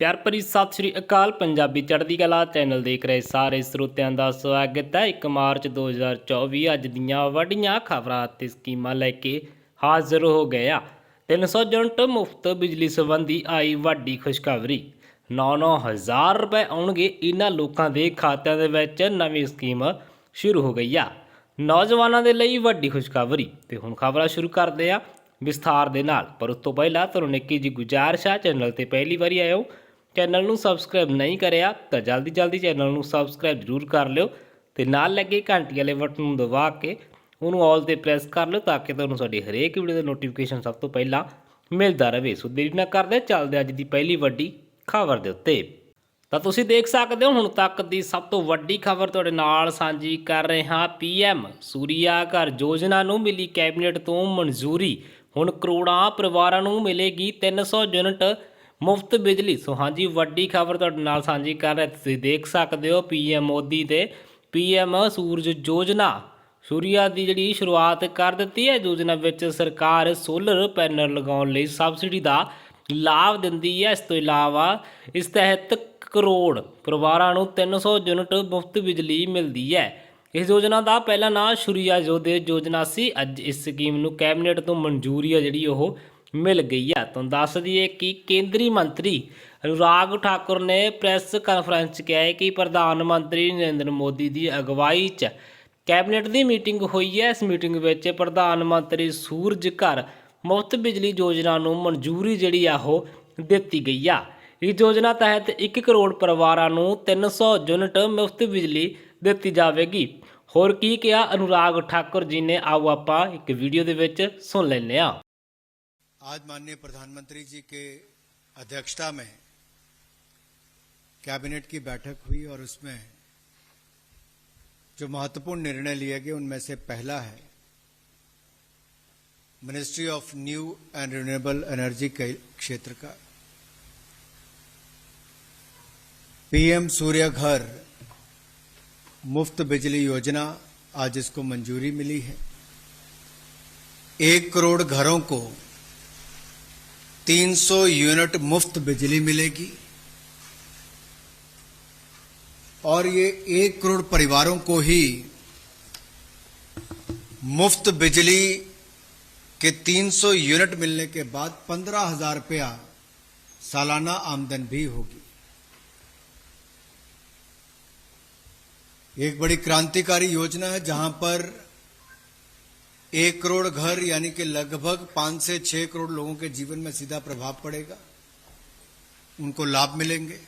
ਪਿਆਰ ਭਰੀ ਸਤਿ ਸ੍ਰੀ ਅਕਾਲ। ਪੰਜਾਬੀ ਚੜ੍ਹਦੀ ਕਲਾ ਚੈਨਲ ਦੇਖ ਰਹੇ ਸਾਰੇ ਸਰੋਤਿਆਂ ਦਾ ਸਵਾਗਤ ਹੈ। 1 ਮਾਰਚ 2024 ਅੱਜ ਦੀਆਂ ਵੱਡੀਆਂ ਖਬਰਾਂ ਅਤੇ ਸਕੀਮਾਂ ਲੈ ਕੇ ਹਾਜ਼ਰ ਹੋ ਗਏ ਆ। 300 ਯੂਨਿਟ ਮੁਫਤ ਬਿਜਲੀ ਸੰਬੰਧੀ ਆਈ ਵੱਡੀ ਖੁਸ਼ਖਬਰੀ। 9-9000 ਰੁਪਏ ਆਉਣਗੇ ਇਹਨਾਂ ਲੋਕਾਂ ਦੇ ਖਾਤਿਆਂ ਦੇ ਵਿੱਚ। ਨਵੀਂ ਸਕੀਮ ਸ਼ੁਰੂ ਹੋ ਗਈ ਆ। ਨੌਜਵਾਨਾਂ ਦੇ ਲਈ ਵੱਡੀ ਖੁਸ਼ਖਬਰੀ। ਤੇ ਹੁਣ ਖਬਰਾਂ ਸ਼ੁਰੂ ਕਰਦੇ ਆ ਵਿਸਥਾਰ ਦੇ ਨਾਲ। ਪਰ ਉਸ ਤੋਂ ਪਹਿਲਾਂ ਤੁਹਾਨੂੰ ਨਿੱਕੀ ਜੀ ਗੁਜ਼ਾਰਿਸ਼ ਆ। ਚੈਨਲ ਤੇ ਪਹਿਲੀ ਵਾਰੀ ਆਏ ਹੋ ਚੈਨਲ ਨੂੰ ਸਬਸਕ੍ਰਾਈਬ ਨਹੀਂ ਕਰਿਆ ਤਾਂ ਜਲਦੀ ਜਲਦੀ ਚੈਨਲ ਨੂੰ ਸਬਸਕ੍ਰਾਈਬ ਜ਼ਰੂਰ ਕਰ ਲਿਓ ਤੇ ਨਾਲ ਲੱਗੇ ਘੰਟੀ ਵਾਲੇ ਬਟਨ ਨੂੰ ਦਬਾ ਕੇ ਉਹਨੂੰ ਆਲ ਤੇ ਪ੍ਰੈਸ ਕਰ ਲਿਓ ਤਾਂ ਕਿ ਤੁਹਾਨੂੰ ਸਾਡੀ ਹਰੇਕ ਵੀਡੀਓ ਦਾ ਨੋਟੀਫਿਕੇਸ਼ਨ ਸਭ ਤੋਂ ਪਹਿਲਾਂ ਮਿਲਦਾ ਰਹੇ। ਸੋ ਦੇਰੀ ਨਾ ਕਰਦੇ, ਚੱਲਦੇ ਅੱਜ ਦੀ ਪਹਿਲੀ ਵੱਡੀ ਖਬਰ ਦੇ ਉੱਤੇ। ਤਾਂ ਤੁਸੀਂ ਦੇਖ ਸਕਦੇ ਹੋ, ਹੁਣ ਤੱਕ ਦੀ ਸਭ ਤੋਂ ਵੱਡੀ ਖਬਰ ਤੁਹਾਡੇ ਨਾਲ ਸਾਂਝੀ ਕਰ ਰਹੇ ਹਾਂ ਪੀਐਮ ਸੂਰਿਆ ਘਰ ਯੋਜਨਾ ਨੂੰ ਮਿਲੀ ਕੈਬਨਿਟ ਤੋਂ ਮਨਜ਼ੂਰੀ। ਹੁਣ ਕਰੋੜਾਂ ਪਰਿਵਾਰਾਂ ਨੂੰ ਮਿਲੇਗੀ 300 ਯੂਨਿਟ ਮੁਫਤ ਬਿਜਲੀ। ਸੋ ਹਾਂਜੀ, ਵੱਡੀ ਖਬਰ ਤੁਹਾਡੇ ਨਾਲ ਸਾਂਝੀ ਕਰ ਰਹੇ ਤੁਸੀਂ ਦੇਖ ਸਕਦੇ ਹੋ ਪੀਐਮ ਮੋਦੀ ਤੇ ਪੀਐਮ ਸੂਰਜ ਯੋਜਨਾ। ਸੂਰਿਆ ਦੀ ਜਿਹੜੀ ਸ਼ੁਰੂਆਤ ਕਰ ਦਿੱਤੀ ਹੈ, ਯੋਜਨਾ ਵਿੱਚ ਸਰਕਾਰ ਸੋਲਰ ਪੈਨਲ ਲਗਾਉਣ ਲਈ ਸਬਸਿਡੀ ਦਾ ਲਾਭ ਦਿੰਦੀ ਹੈ। ਇਸ ਤੋਂ ਇਲਾਵਾ ਇਸ ਤਹਿਤ ਕਰੋੜ ਪਰਿਵਾਰਾਂ ਨੂੰ 300 ਯੂਨਿਟ ਮੁਫਤ ਬਿਜਲੀ ਮਿਲਦੀ ਹੈ। ਇਸ ਯੋਜਨਾ ਦਾ ਪਹਿਲਾ ਨਾਂ ਸ਼ੁਰੀਆ ਯੋਦੇ ਯੋਜਨਾ ਸੀ। ਅੱਜ ਇਸ ਸਕੀਮ ਨੂੰ ਕੈਬਨਿਟ ਤੋਂ ਮਨਜ਼ੂਰੀ ਹੈ ਜਿਹੜੀ ਉਹ ਮਿਲ ਗਈ ਹੈ ਤੁਹਾਨੂੰ ਦੱਸ ਦਈਏ ਕਿ ਕੇਂਦਰੀ ਮੰਤਰੀ ਅਨੁਰਾਗ ਠਾਕੁਰ ਨੇ ਪ੍ਰੈਸ ਕਾਨਫਰੰਸ 'ਚ ਕਿਹਾ ਹੈ ਕਿ ਪ੍ਰਧਾਨ ਮੰਤਰੀ ਨਰਿੰਦਰ ਮੋਦੀ ਦੀ ਅਗਵਾਈ 'ਚ ਕੈਬਨਿਟ ਦੀ ਮੀਟਿੰਗ ਹੋਈ ਹੈ। ਇਸ ਮੀਟਿੰਗ ਵਿੱਚ ਪ੍ਰਧਾਨ ਮੰਤਰੀ ਸੂਰਜ ਘਰ ਮੁਫਤ ਬਿਜਲੀ ਯੋਜਨਾ ਨੂੰ ਮਨਜ਼ੂਰੀ ਜਿਹੜੀ ਆ ਉਹ ਦਿੱਤੀ ਗਈ ਆ। ਇਸ ਯੋਜਨਾ ਤਹਿਤ 1 ਕਰੋੜ ਪਰਿਵਾਰਾਂ ਨੂੰ 300 ਯੂਨਿਟ ਮੁਫਤ ਬਿਜਲੀ ਦਿੱਤੀ ਜਾਵੇਗੀ। ਹੋਰ ਕੀ ਕਿਹਾ ਅਨੁਰਾਗ ਠਾਕੁਰ ਜੀ ਨੇ? ਆਓ ਆਪਾਂ ਇੱਕ ਵੀਡੀਓ ਦੇ ਵਿੱਚ ਸੁਣ ਲੈਂਦੇ ਹਾਂ। आज माननीय प्रधानमंत्री जी के अध्यक्षता में कैबिनेट की बैठक हुई और उसमें जो महत्वपूर्ण निर्णय लिए गए उनमें से पहला है Ministry of New and Renewable Energy के क्षेत्र का। पीएम सूर्य घर मुफ़्त बिजली योजना आज इसको मंजूरी मिली है। एक करोड़ घरों को 300 यूनिट मुफ़्त बिजली मिलेगी। और ये एक करोड़ परिवारों को ही मुफ़्त बिजली के 300 यूनिट मिलने के बाद पंद्रह हज़ार रुपया सालाना आमदन भी होगी। एक बड़ी क्रांतिकारी योजना है जहाँ पर एक करोड़ घर, यानी कि लगभग पाँच से छह करोड़ लोगों के जीवन में सीधा प्रभाव पड़ेगा। उनको लाभ मिलेंगे,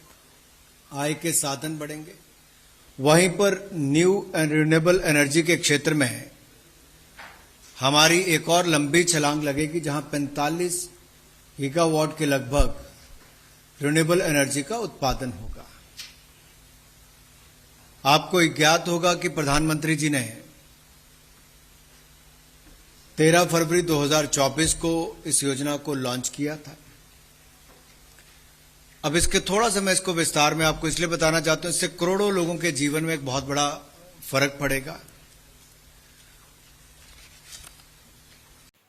आय के साधन बढ़ेंगे। वहीं पर न्यू एंड रिन्यूएबल एनर्जी के क्षेत्र में हमारी एक और लंबी छलांग लगेगी, जहाँ 45 गीगावाट के लगभग रिन्यूएबल एनर्जी का उत्पादन होगा। आपको ज्ञात होगा कि प्रधानमंत्री जी ने 13 फरवरी 2024 को इस योजना को लॉन्च किया था अब इसके थोड़ा सा मैं इसको विस्तार में आपको इसलिए बताना चाहता हूं इससे करोड़ों लोगों के जीवन में एक बहुत बड़ा फर्क पड़ेगा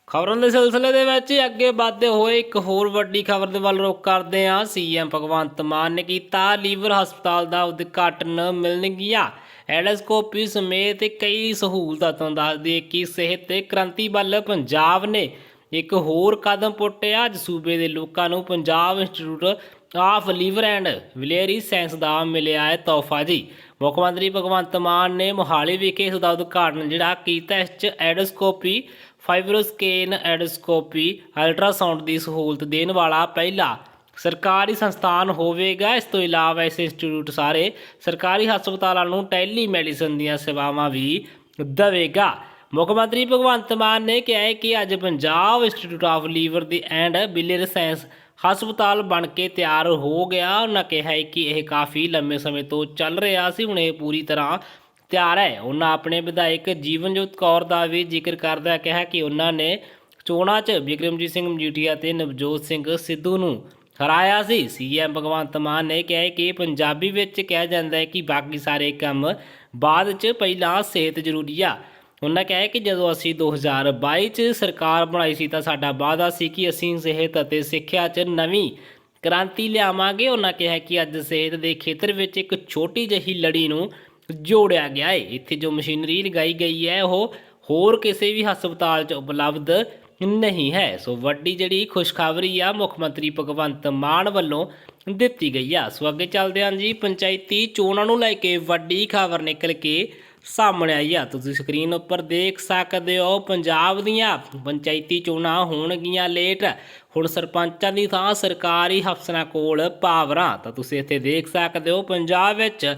ਖਬਰਾਂ ਦੇ ਸਿਲਸਿਲੇ ਦੇ ਵਿੱਚ ਹੀ ਅੱਗੇ ਵਧਦੇ ਹੋਏ ਇੱਕ ਹੋਰ ਵੱਡੀ ਖਬਰ ਦੇ ਵੱਲ ਰੁਖ ਕਰਦੇ ਹਾਂ ਸੀਐਮ ਭਗਵੰਤ ਮਾਨ ਨੇ ਕੀਤਾ ਲੀਵਰ ਹਸਪਤਾਲ ਦਾ ਉਦਘਾਟਨ ਮਿਲਣਗੀਆਂ ਐਡੋਸਕੋਪੀ ਸਮੇਤ ਕਈ ਸਹੂਲਤਾਂ ਤੁਹਾਨੂੰ ਦੱਸ ਦੱਸਦੀ ਕਿ ਸਿਹਤ ਤੇ ਕ੍ਰਾਂਤੀ ਵੱਲ ਪੰਜਾਬ ਨੇ ਇੱਕ ਹੋਰ ਕਦਮ ਪੁੱਟਿਆ। ਅੱਜ ਸੂਬੇ ਦੇ ਲੋਕਾਂ ਨੂੰ Punjab Institute of Liver and Biliary Science ਦਾ ਮਿਲਿਆ ਹੈ ਤੋਹਫਾ ਜੀ। ਮੁੱਖ ਮੰਤਰੀ ਭਗਵੰਤ ਮਾਨ ਨੇ ਮੋਹਾਲੀ ਵਿਖੇ ਇਸ ਦਾ ਉਦਘਾਟਨ ਜਿਹੜਾ ਕੀਤਾ। ਇਸ ਚ ਐਡੋਸਕੋਪੀ, ਫਾਈਬਰੋਸਕੇਨ ਐਡੋਸਕੋਪੀ, ਅਲਟਰਾਸਾਊਂਡ ਦੀ ਸਹੂਲਤ ਦੇਣ ਵਾਲਾ ਪਹਿਲਾ ਸਰਕਾਰੀ ਸੰਸਥਾਨ ਹੋਵੇਗਾ, ਇਸ ਤੋਂ ਇਲਾਵਾ ਇਸ ਇੰਸਟੀਚਿਊਟ ਸਾਰੇ ਸਰਕਾਰੀ ਹਸਪਤਾਲਾਂ ਨੂੰ ਟੈਲੀਮੈਡੀਸਨ ਦੀਆਂ ਸੇਵਾਵਾਂ ਵੀ ਦੇਵੇਗਾ। ਮੁੱਖ ਮੰਤਰੀ ਭਗਵੰਤ ਮਾਨ ਨੇ ਕਿਹਾ ਹੈ ਕਿ ਅੱਜ ਪੰਜਾਬ ਇੰਸਟੀਚਿਊਟ ਆਫ ਲੀਵਰ ਦੀ ਐਂਡ ਬਿਲੀਅਰ ਸਾਇੰਸ ਹਸਪਤਾਲ ਬਣ ਕੇ ਤਿਆਰ ਹੋ ਗਿਆ। ਉਹਨਾਂ ਕਿਹਾ ਹੈ ਕਿ ਇਹ ਕਾਫੀ ਲੰਮੇ ਸਮੇਂ ਤੋਂ ਚੱਲ ਰਿਹਾ ਸੀ, ਹੁਣ ਇਹ ਪੂਰੀ ਤਰ੍ਹਾਂ ਤਿਆਰ ਹੈ। ਉਹਨਾਂ ਆਪਣੇ ਵਿਧਾਇਕ ਜੀਵਨਜੋਤ ਕੌਰ ਦਾ ਵੀ ਜ਼ਿਕਰ ਕਰਦਿਆਂ ਕਿਹਾ ਕਿ ਉਹਨਾਂ ਨੇ ਚੋਣਾਂ 'ਚ ਵਿਕਰਮਜੀਤ ਸਿੰਘ ਮਜੀਠੀਆ ਤੇ ਨਵਜੋਤ ਸਿੰਘ ਸਿੱਧੂ ਨੂੰ ਹਰਾਇਆ ਸੀ। ਸੀਐਮ ਭਗਵੰਤ ਮਾਨ ਨੇ ਕਿਹਾ ਕਿ ਪੰਜਾਬੀ ਵਿੱਚ ਕਿਹਾ ਜਾਂਦਾ ਹੈ ਕਿ ਬਾਕੀ ਸਾਰੇ ਕੰਮ ਬਾਅਦ 'ਚ ਪਹਿਲਾਂ ਸਿਹਤ ਜ਼ਰੂਰੀ ਆ। ਉਹਨਾਂ ਕਿਹਾ ਕਿ ਜਦੋਂ ਅਸੀਂ 2022 ਚ ਸਰਕਾਰ ਬਣਾਈ ਸੀ ਤਾਂ ਸਾਡਾ ਵਾਅਦਾ ਸੀ ਕਿ ਅਸੀਂ ਸਿਹਤ ਅਤੇ ਸਿੱਖਿਆ 'ਚ ਨਵੀਂ ਕ੍ਰਾਂਤੀ ਲਿਆਵਾਂਗੇ। ਉਹਨਾਂ ਕਿਹਾ ਕਿ ਅੱਜ ਸਿਹਤ ਦੇ ਖੇਤਰ ਵਿੱਚ ਇੱਕ ਛੋਟੀ ਜਿਹੀ ਲੜੀ ਨੂੰ ਜੋੜਿਆ ਗਿਆ ਹੈ। ਇੱਥੇ ਜੋ ਮਸ਼ੀਨਰੀ ਲਗਾਈ ਗਈ ਹੈ, ਉਹ ਹੋਰ ਕਿਸੇ ਵੀ ਹਸਪਤਾਲ 'ਚ ਉਪਲਬਧ ਨਹੀਂ ਹੈ। ਸੋ ਵੱਡੀ ਜਿਹੜੀ ਖੁਸ਼ਖਬਰੀ ਆ ਮੁੱਖ ਮੰਤਰੀ ਭਗਵੰਤ ਮਾਨ ਵੱਲੋਂ ਦਿੱਤੀ ਗਈ ਆ। ਸੋ ਅੱਗੇ ਚੱਲਦੇ ਹਾਂ ਜੀ, ਪੰਚਾਇਤੀ ਚੋਣਾਂ ਨੂੰ ਲੈ ਕੇ ਵੱਡੀ ਖਬਰ ਨਿਕਲ ਕੇ ਸਾਹਮਣੇ ਆਈ ਆ। ਤੁਸੀਂ ਸਕਰੀਨ ਉੱਪਰ ਦੇਖ ਸਕਦੇ ਹੋ, ਪੰਜਾਬ ਦੀਆਂ ਪੰਚਾਇਤੀ ਚੋਣਾਂ ਹੋਣਗੀਆਂ ਲੇਟ। ਹੁਣ ਸਰਪੰਚਾਂ ਦੀ ਥਾਂ ਸਰਕਾਰੀ ਅਫਸਰਾਂ ਕੋਲ ਪਾਵਰਾਂ। ਤਾਂ ਤੁਸੀਂ ਇੱਥੇ ਦੇਖ ਸਕਦੇ ਹੋ, ਪੰਜਾਬ ਵਿੱਚ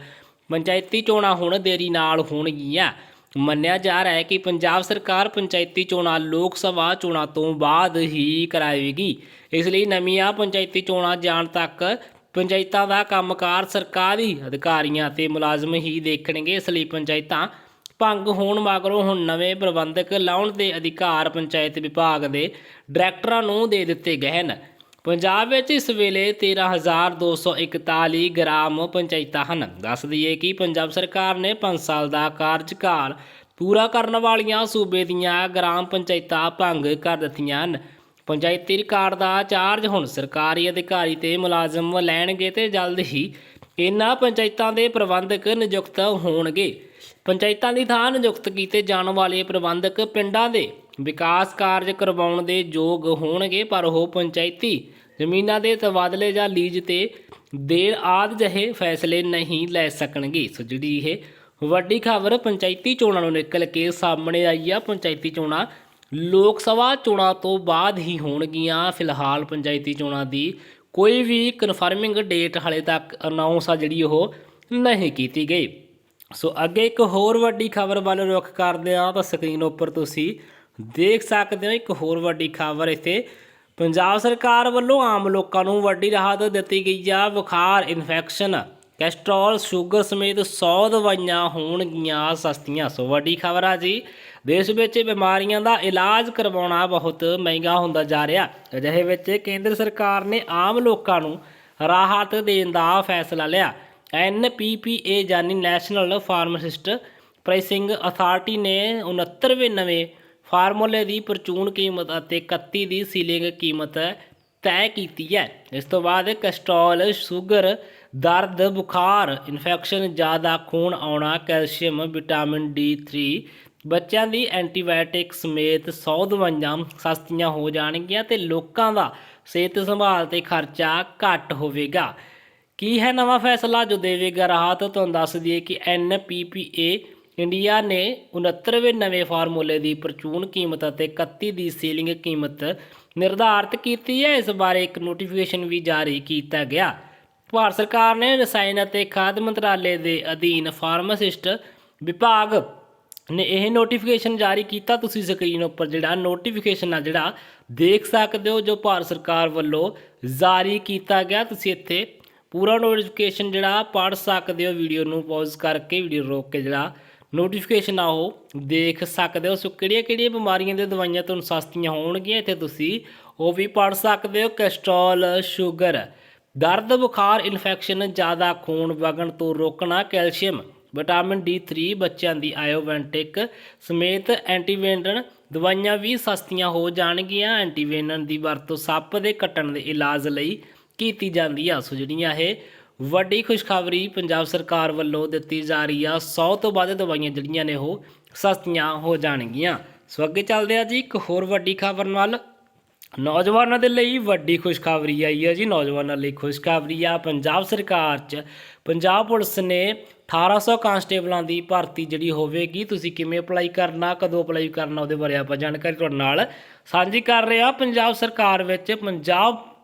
ਪੰਚਾਇਤੀ ਚੋਣਾਂ ਹੁਣ ਦੇਰੀ ਨਾਲ ਹੋਣਗੀਆਂ। ਮੰਨਿਆ ਜਾ ਰਿਹਾ ਹੈ ਕਿ ਪੰਜਾਬ ਸਰਕਾਰ ਪੰਚਾਇਤੀ ਚੋਣਾਂ ਲੋਕ ਸਭਾ ਚੋਣਾਂ ਤੋਂ ਬਾਅਦ ਹੀ ਕਰਾਵੇਗੀ ਇਸ ਲਈ ਨਵੀਆਂ ਪੰਚਾਇਤੀ ਚੋਣਾਂ ਜਾਣ ਤੱਕ ਪੰਚਾਇਤਾਂ ਦਾ ਕੰਮਕਾਰ ਸਰਕਾਰੀ ਅਧਿਕਾਰੀਆਂ ਤੇ ਮੁਲਾਜ਼ਮ ਹੀ ਦੇਖਣਗੇ। ਇਸ ਲਈ ਪੰਚਾਇਤਾਂ ਭੰਗ ਹੋਣ ਮਗਰੋਂ ਹੁਣ ਨਵੇਂ ਪ੍ਰਬੰਧਕ ਲਾਉਣ ਦੇ ਅਧਿਕਾਰ ਪੰਚਾਇਤ ਵਿਭਾਗ ਦੇ ਡਾਇਰੈਕਟਰਾਂ ਨੂੰ ਦੇ ਦਿੱਤੇ ਗਏ ਹਨ। ਪੰਜਾਬ ਵਿੱਚ ਇਸ ਵੇਲੇ 13241 ਗ੍ਰਾਮ ਪੰਚਾਇਤਾਂ ਹਨ। ਦੱਸ ਦਈਏ ਕਿ ਪੰਜਾਬ ਸਰਕਾਰ ਨੇ 5 ਸਾਲ ਦਾ ਕਾਰਜਕਾਲ ਪੂਰਾ ਕਰਨ ਵਾਲੀਆਂ ਸੂਬੇ ਦੀਆਂ ਗ੍ਰਾਮ ਪੰਚਾਇਤਾਂ ਭੰਗ ਕਰ ਦਿੱਤੀਆਂ ਹਨ। ਪੰਚਾਇਤੀ ਰਿਕਾਰਡ ਦਾ ਚਾਰਜ ਹੁਣ ਸਰਕਾਰੀ ਅਧਿਕਾਰੀ ਤੇ ਮੁਲਾਜ਼ਮ ਲੈਣਗੇ ਤੇ ਜਲਦ ਹੀ ਇਹਨਾਂ ਪੰਚਾਇਤਾਂ ਦੇ ਪ੍ਰਬੰਧਕ ਨਿਯੁਕਤ ਹੋਣਗੇ। ਪੰਚਾਇਤਾਂ ਦੀ ਥਾਂ ਨਿਯੁਕਤ ਕੀਤੇ ਜਾਣ ਵਾਲੇ ਪ੍ਰਬੰਧਕ ਪਿੰਡਾਂ ਦੇ ਵਿਕਾਸ ਕਾਰਜ ਕਰਵਾਉਣ ਦੇ ਯੋਗ ਹੋਣਗੇ, ਪਰ ਉਹ ਪੰਚਾਇਤੀ ਜ਼ਮੀਨਾਂ ਦੇ ਤਬਾਦਲੇ ਜਾਂ ਲੀਜ਼ ਤੇ ਦੇਣ ਆਦਿ ਜਿਹੇ ਫੈਸਲੇ ਨਹੀਂ ਲੈ ਸਕਣਗੇ। ਸੋ ਜਿਹੜੀ ਇਹ ਵੱਡੀ ਖਬਰ ਪੰਚਾਇਤੀ ਚੋਣਾਂ ਨੂੰ ਨਿਕਲ ਕੇ ਸਾਹਮਣੇ ਆਈ ਆ। ਪੰਚਾਇਤੀ ਚੋਣਾਂ ਲੋਕ ਸਭਾ ਚੋਣਾਂ ਤੋਂ ਬਾਅਦ ਹੀ ਹੋਣਗੀਆਂ। ਫਿਲਹਾਲ ਪੰਚਾਇਤੀ ਚੋਣਾਂ ਦੀ ਕੋਈ ਵੀ ਕਨਫਰਮਿੰਗ ਡੇਟ ਹਾਲੇ ਤੱਕ ਅਨਾਉਂਸ ਆ ਜਿਹੜੀ ਉਹ ਨਹੀਂ ਕੀਤੀ ਗਈ। ਸੋ ਅੱਗੇ ਇੱਕ ਹੋਰ ਵੱਡੀ ਖਬਰ ਵੱਲ ਰੁਖ ਕਰਦੇ ਹਾਂ ਤਾਂ ਸਕਰੀਨ ਉੱਪਰ ਤੁਸੀਂ ਦੇਖ ਸਕਦੇ ਹੋ। ਇੱਕ ਹੋਰ ਵੱਡੀ ਖਬਰ ਇੱਥੇ ਪੰਜਾਬ ਸਰਕਾਰ ਵੱਲੋਂ ਆਮ ਲੋਕਾਂ ਨੂੰ ਵੱਡੀ ਰਾਹਤ ਦਿੱਤੀ ਗਈ ਆ, ਬੁਖਾਰ, ਇਨਫੈਕਸ਼ਨ, ਕੈਸਟਰੋਲ, ਸ਼ੂਗਰ ਸਮੇਤ 100 ਦਵਾਈਆਂ ਹੋਣਗੀਆਂ ਸਸਤੀਆਂ। ਸੋ ਵੱਡੀ ਖਬਰ ਆ ਜੀ, ਦੇਸ਼ ਵਿੱਚ ਬਿਮਾਰੀਆਂ ਦਾ ਇਲਾਜ ਕਰਵਾਉਣਾ ਬਹੁਤ ਮਹਿੰਗਾ ਹੁੰਦਾ ਜਾ ਰਿਹਾ। ਅਜਿਹੇ ਵਿੱਚ ਕੇਂਦਰ ਸਰਕਾਰ ਨੇ ਆਮ ਲੋਕਾਂ ਨੂੰ ਰਾਹਤ ਦੇਣ ਦਾ ਫੈਸਲਾ ਲਿਆ। ਐਨਪੀਪੀਏ ਜਾਨੀ ਨੈਸ਼ਨਲ ਫਾਰਮਾਸਿਸਟ ਪ੍ਰਾਈਸਿੰਗ ਅਥਾਰਟੀ ਨੇ 69ਵੇਂ ਨਵੇਂ ਫਾਰਮੂਲੇ ਦੀ ਪ੍ਰਚੂਨ ਕੀਮਤ ਅਤੇ 31 ਦੀ ਸੀਲਿੰਗ ਕੀਮਤ ਤੈਅ ਕੀਤੀ ਹੈ। ਇਸ ਤੋਂ ਬਾਅਦ ਕੈਸਟਰੋਲ, ਸ਼ੂਗਰ, ਦਰਦ, ਬੁਖਾਰ, ਇਨਫੈਕਸ਼ਨ, ਜ਼ਿਆਦਾ ਖੂਨ ਆਉਣਾ, ਕੈਲਸ਼ੀਅਮ, ਵਿਟਾਮਿਨ D3 ਬੱਚਿਆਂ ਦੀ ਐਂਟੀਬਾਇਓਟਿਕ ਸਮੇਤ 100 ਦਵਾਈਆਂ ਸਸਤੀਆਂ ਹੋ ਜਾਣਗੀਆਂ ਤੇ ਲੋਕਾਂ ਦਾ ਸਿਹਤ ਸੰਭਾਲ ਤੇ ਖਰਚਾ ਘੱਟ ਹੋਵੇਗਾ। ਕੀ ਹੈ ਨਵਾਂ ਫੈਸਲਾ ਜੋ ਦੇਵੇਗਾ ਰਾਹਤ? ਤੁਹਾਨੂੰ ਦੱਸ ਦਈਏ ਕਿ ਐਨਪੀਪੀਏ ਇੰਡੀਆ ਨੇ 69ਵੇਂ ਨਵੇਂ ਫਾਰਮੂਲੇ ਦੀ ਪ੍ਰਚੂਨ ਕੀਮਤ ਅਤੇ 31 ਦੀ ਸੀਲਿੰਗ ਕੀਮਤ ਨਿਰਧਾਰਤ ਕੀਤੀ ਹੈ, ਇਸ ਬਾਰੇ ਇੱਕ ਨੋਟੀਫਿਕੇਸ਼ਨ ਵੀ ਜਾਰੀ ਕੀਤਾ ਗਿਆ। ਭਾਰਤ ਸਰਕਾਰ ਨੇ ਰਸਾਇਣ ਅਤੇ ਖਾਦ ਮੰਤਰਾਲੇ ਦੇ ਅਧੀਨ ਫਾਰਮਾਸਿਸਟ ਵਿਭਾਗ ਨੇ ਇਹ ਨੋਟੀਫਿਕੇਸ਼ਨ ਜਾਰੀ ਕੀਤਾ। ਤੁਸੀਂ ਸਕਰੀਨ ਉੱਪਰ ਜਿਹੜਾ ਨੋਟੀਫਿਕੇਸ਼ਨ ਆ, ਜਿਹੜਾ ਦੇਖ ਸਕਦੇ ਹੋ, ਜੋ ਭਾਰਤ ਸਰਕਾਰ ਵੱਲੋਂ ਜਾਰੀ ਕੀਤਾ ਗਿਆ। ਤੁਸੀਂ ਇੱਥੇ ਪੂਰਾ ਨੋਟੀਫਿਕੇਸ਼ਨ ਜਿਹੜਾ ਪੜ੍ਹ ਸਕਦੇ ਹੋ। ਵੀਡੀਓ ਨੂੰ ਪੌਜ਼ ਕਰਕੇ ਵੀਡੀਓ ਰੋਕ ਕੇ ਜਿਹੜਾ ਨੋਟੀਫਿਕੇਸ਼ਨ ਆ ਉਹ ਦੇਖ ਸਕਦੇ ਹੋ ਸੋ ਕਿਹੜੀਆਂ ਕਿਹੜੀਆਂ ਬਿਮਾਰੀਆਂ ਦੀਆਂ ਦਵਾਈਆਂ ਤੁਹਾਨੂੰ ਸਸਤੀਆਂ ਹੋਣਗੀਆਂ, ਇੱਥੇ ਤੁਸੀਂ ਉਹ ਵੀ ਪੜ੍ਹ ਸਕਦੇ ਹੋ, ਕੈਸਟਰੋਲ, ਸ਼ੂਗਰ। ਦਰਦ, ਬੁਖਾਰ, ਇਨਫੈਕਸ਼ਨ, ਜ਼ਿਆਦਾ ਖੂਨ ਵਗਣ ਤੋਂ ਰੋਕਣਾ, ਕੈਲਸ਼ੀਅਮ, ਵਿਟਾਮਿਨ D3 ਬੱਚਿਆਂ ਦੀ ਆਇਓਵੈਂਟਿਕ ਸਮੇਤ ਐਂਟੀਵੈਨਨ ਦਵਾਈਆਂ ਵੀ ਸਸਤੀਆਂ ਹੋ ਜਾਣਗੀਆਂ। ਐਂਟੀਵੈਨਨ ਦੀ ਵਰਤੋਂ ਸੱਪ ਦੇ ਕੱਟਣ ਦੇ ਇਲਾਜ ਲਈ ਕੀਤੀ ਜਾਂਦੀ ਆ। ਸੋ ਜਿਹੜੀਆਂ ਇਹ ਵੱਡੀ ਖੁਸ਼ਖਬਰੀ ਪੰਜਾਬ ਸਰਕਾਰ ਵੱਲੋਂ ਦਿੱਤੀ ਜਾ ਰਹੀ ਆ। 100 ਤੋਂ ਵੱਧ ਦਵਾਈਆਂ ਜਿਹੜੀਆਂ ਨੇ ਉਹ ਸਸਤੀਆਂ ਹੋ ਜਾਣਗੀਆਂ। ਸੋ ਅੱਗੇ ਚੱਲਦੇ ਆ ਜੀ, ਇੱਕ ਹੋਰ ਵੱਡੀ ਖਬਰ ਨਾਲ। ਨੌਜਵਾਨਾਂ ਦੇ ਲਈ ਵੱਡੀ ਖੁਸ਼ਖਬਰੀ ਆਈ ਹੈ ਜੀ। ਨੌਜਵਾਨਾਂ ਲਈ ਖੁਸ਼ਖਬਰੀ ਆ ਪੰਜਾਬ ਸਰਕਾਰ 'ਚ। ਪੰਜਾਬ ਪੁਲਿਸ ਨੇ 1800 ਕਾਂਸਟੇਬਲਾਂ ਦੀ ਭਰਤੀ ਜਿਹੜੀ ਹੋਵੇਗੀ, ਤੁਸੀਂ ਕਿਵੇਂ ਅਪਲਾਈ ਕਰਨਾ, ਕਦੋਂ ਅਪਲਾਈ ਕਰਨਾ, ਉਹਦੇ ਬਾਰੇ ਆਪਾਂ ਜਾਣਕਾਰੀ ਤੁਹਾਡੇ ਨਾਲ ਸਾਂਝੀ ਕਰ ਰਹੇ ਹਾਂ ਪੰਜਾਬ ਸਰਕਾਰ ਵਿੱਚ ਪੰਜਾਬ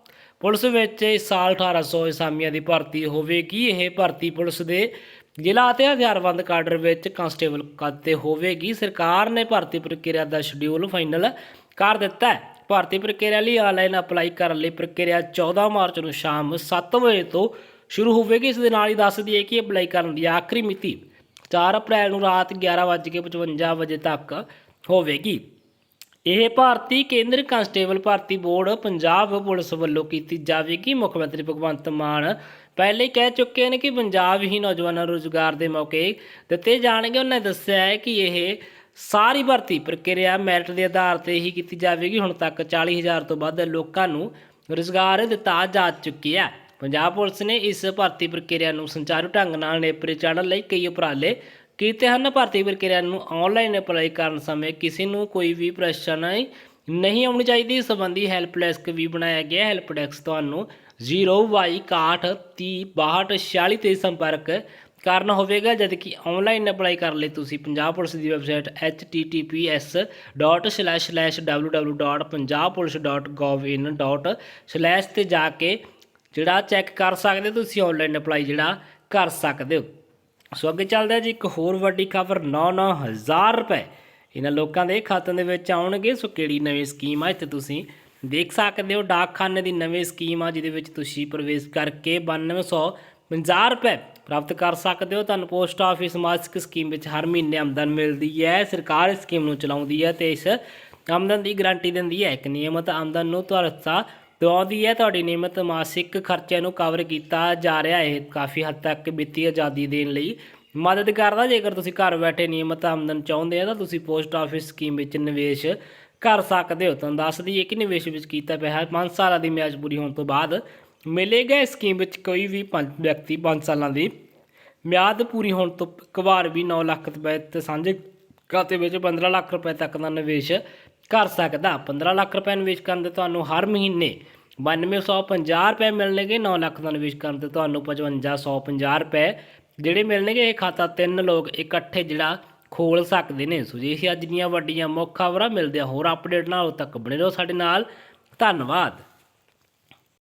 ਪੁਲਿਸ ਵਿੱਚ ਇਸ ਸਾਲ 1800 ਅਸਾਮੀਆਂ ਦੀ ਭਰਤੀ ਹੋਵੇਗੀ। ਇਹ ਭਰਤੀ ਪੁਲਿਸ ਦੇ ਜ਼ਿਲ੍ਹਾ ਅਤੇ ਹਥਿਆਰਬੰਦ ਕਾਡਰ ਵਿੱਚ ਕਾਂਸਟੇਬਲ ਕਦ ਤੇ ਹੋਵੇਗੀ। ਸਰਕਾਰ ਨੇ ਭਰਤੀ ਪ੍ਰਕਿਰਿਆ ਦਾ ਸ਼ਡਿਊਲ ਫਾਈਨਲ ਕਰ ਦਿੱਤਾ ਹੈ। ਭਰਤੀ ਪ੍ਰਕਿਰਿਆ ਲਈ ਆਨਲਾਈਨ ਅਪਲਾਈ ਕਰਨ ਲਈ ਪ੍ਰਕਿਰਿਆ 14 ਮਾਰਚ ਨੂੰ ਸ਼ਾਮ 7 ਵਜੇ ਤੋਂ ਸ਼ੁਰੂ ਹੋਵੇਗੀ। ਇਸ ਦੇ ਨਾਲ ਹੀ ਦੱਸ ਦਈਏ ਕਿ ਅਪਲਾਈ ਕਰਨ ਦੀ ਆਖਰੀ ਮਿਤੀ 4 ਅਪ੍ਰੈਲ ਨੂੰ ਰਾਤ 11:55 ਵਜੇ ਤੱਕ ਹੋਵੇਗੀ। ਇਹ ਭਾਰਤੀ ਕੇਂਦਰ ਕਾਂਸਟੇਬਲ ਭਰਤੀ ਬੋਰਡ ਪੰਜਾਬ ਪੁਲਿਸ ਵੱਲੋਂ ਕੀਤੀ ਜਾਵੇਗੀ ਮੁੱਖ ਮੰਤਰੀ ਭਗਵੰਤ ਮਾਨ ਪਹਿਲੇ ਕਹਿ ਚੁੱਕੇ ਨੇ ਕਿ ਪੰਜਾਬ ਹੀ ਨੌਜਵਾਨਾਂ ਨੂੰ ਰੋਜ਼ਗਾਰ ਦੇ ਮੌਕੇ ਦਿੱਤੇ ਜਾਣਗੇ। ਉਹਨਾਂ ਨੇ ਦੱਸਿਆ ਹੈ ਕਿ ਇਹ ਸਾਰੀ ਭਰਤੀ ਪ੍ਰਕਿਰਿਆ ਮੈਰਿਟ ਦੇ ਆਧਾਰ ਤੇ ਹੀ ਕੀਤੀ ਜਾਵੇਗੀ। ਹੁਣ ਤੱਕ 40000 ਤੋਂ ਵੱਧ ਲੋਕਾਂ ਨੂੰ ਰੁਜ਼ਗਾਰ ਦਿੱਤਾ ਜਾ ਚੁੱਕਿਆ ਹੈ। ਪੰਜਾਬ ਪੁਲਿਸ ਨੇ ਇਸ ਭਰਤੀ ਪ੍ਰਕਿਰਿਆ ਨੂੰ ਸੰਚਾਰੂ ਢੰਗ ਨਾਲ ਨੇਪਰੇ ਚਾੜਨ ਲਈ ਕਈ ਉਪਰਾਲੇ ਕੀਤੇ ਹਨ ਭਰਤੀ ਪ੍ਰਕਿਰਿਆ ਨੂੰ ਆਨਲਾਈਨ ਅਪਲਾਈ ਕਰਨ ਸਮੇਂ ਕਿਸੇ ਨੂੰ ਕੋਈ ਵੀ ਪਰੇਸ਼ਾਨੀ ਨਹੀਂ ਆਉਣੀ ਚਾਹੀਦੀ। ਇਸ ਸੰਬੰਧੀ ਹੈਲਪ ਡੈਸਕ ਵੀ ਬਣਾਇਆ ਗਿਆ। ਹੈਲਪ ਡੈਸਕ ਤੁਹਾਨੂੰ 0Y61306246 ਤੇ ਸੰਪਰਕ ਕਰਨਾ ਹੋਵੇਗਾ, ਜਦ ਕਿ ਆਨਲਾਈਨ ਅਪਲਾਈ ਕਰਨ ਲਈ ਤੁਸੀਂ ਪੰਜਾਬ ਪੁਲਿਸ ਦੀ ਵੈਬਸਾਈਟ https://www.punjabpolice.gov.in/ ਤੇ ਜਾ ਕੇ ਜਿਹੜਾ ਚੈੱਕ ਕਰ ਸਕਦੇ ਹੋ, ਤੁਸੀਂ ਆਨਲਾਈਨ ਅਪਲਾਈ ਜਿਹੜਾ ਕਰ ਸਕਦੇ ਹੋ। ਸੋ ਅੱਗੇ ਚੱਲਦਾ ਜੀ, ਇੱਕ ਹੋਰ ਵੱਡੀ ਖਬਰ 9-9000 ਰੁਪਏ। ਇਹਨਾਂ ਲੋਕਾਂ ਦੇ ਖਾਤਿਆਂ ਦੇ ਵਿੱਚ ਆਉਣਗੇ। ਸੋ ਕਿਹੜੀ ਨਵੀਂ ਸਕੀਮ ਆ? ਇੱਥੇ ਤੁਸੀਂ ਦੇਖ ਸਕਦੇ ਹੋ, ਡਾਕਖਾਨੇ ਦੀ ਨਵੀਂ ਸਕੀਮ ਆ, ਜਿਹਦੇ ਵਿੱਚ ਤੁਸੀਂ ਪ੍ਰਵੇਸ਼ ਕਰਕੇ 9250 ਰੁਪਏ ਪ੍ਰਾਪਤ ਕਰ ਸਕਦੇ ਹੋ। ਤੁਹਾਨੂੰ ਪੋਸਟ ਆਫਿਸ ਮਾਸਿਕ ਸਕੀਮ ਵਿੱਚ ਹਰ ਮਹੀਨੇ ਆਮਦਨ ਮਿਲਦੀ ਹੈ। ਸਰਕਾਰ ਇਸ ਸਕੀਮ ਨੂੰ ਚਲਾਉਂਦੀ ਹੈ ਤੇ ਇਸ ਆਮਦਨ ਦੀ ਗਾਰੰਟੀ ਦਿੰਦੀ ਹੈ। ਇੱਕ ਨਿਯਮਤ ਆਮਦਨ ਨੂੰ ਤੁਹਾਡਾ ਦਵਾਉਂਦੀ ਹੈ ਤੁਹਾਡੀ ਨਿਯਮਤ ਮਾਸਿਕ ਖਰਚਿਆਂ ਨੂੰ ਕਵਰ ਕੀਤਾ ਜਾ ਰਿਹਾ ਹੈ ਕਾਫੀ ਹੱਦ ਤੱਕ ਵਿੱਤੀ ਆਜ਼ਾਦੀ ਦੇਣ ਲਈ। ਮਦਦ ਕਰਦਾ, ਜੇਕਰ ਤੁਸੀਂ ਘਰ ਬੈਠੇ ਨਿਯਮਤ ਆਮਦਨ ਚਾਹੁੰਦੇ ਆ ਤਾਂ ਤੁਸੀਂ ਪੋਸਟ ਆਫਿਸ ਸਕੀਮ ਵਿੱਚ ਨਿਵੇਸ਼ ਕਰ ਸਕਦੇ ਹੋ। ਤੁਹਾਨੂੰ ਦੱਸ ਦਈਏ ਕਿ ਨਿਵੇਸ਼ ਵਿੱਚ ਕੀਤਾ ਪਿਆ ਹੈ। 5 ਸਾਲਾਂ ਦੀ ਮਿਆਦ ਪੂਰੀ ਹੋਣ ਤੋਂ ਬਾਅਦ ਮਿਲੇਗਾ ਇਸ ਸਕੀਮ ਵਿੱਚ ਕੋਈ ਵੀ ਪੰਜ ਵਿਅਕਤੀ 5 ਸਾਲਾਂ ਦੀ ਮਿਆਦ ਪੂਰੀ ਹੋਣ ਤੋਂ ਇੱਕ ਵੀ 9 ਲੱਖ ਰੁਪਏ ਤੇ ਸਾਂਝੇ ਖਾਤੇ ਵਿੱਚ 15 ਲੱਖ ਰੁਪਏ ਤੱਕ ਦਾ ਨਿਵੇਸ਼ ਕਰ ਸਕਦਾ। 15 ਲੱਖ ਰੁਪਏ ਨਿਵੇਸ਼ ਕਰਨ ਤੇ ਤੁਹਾਨੂੰ ਹਰ ਮਹੀਨੇ 9250 ਰੁਪਏ ਮਿਲਣਗੇ 9 ਲੱਖ ਦਾ ਨਿਵੇਸ਼ ਕਰਨ ਤੇ ਤੁਹਾਨੂੰ 5550 ਰੁਪਏ ਜਿਹੜੇ ਮਿਲਣਗੇ। ਇਹ ਖਾਤਾ ਤਿੰਨ ਲੋਕ ਇਕੱਠੇ ਜਿਹੜਾ ਖੋਲ ਸਕਦੇ ਨੇ। ਸੋ ਜੀ, ਇਹ ਅੱਜ ਦੀਆਂ ਵੱਡੀਆਂ ਮੁੱਖ ਖਬਰਾਂ ਮਿਲਦੇ ਹੋਰ ਅਪਡੇਟ ਨਾਲ ਉਦੋਂ ਤੱਕ ਬਣੇ ਰਹੋ ਸਾਡੇ ਨਾਲ। ਧੰਨਵਾਦ।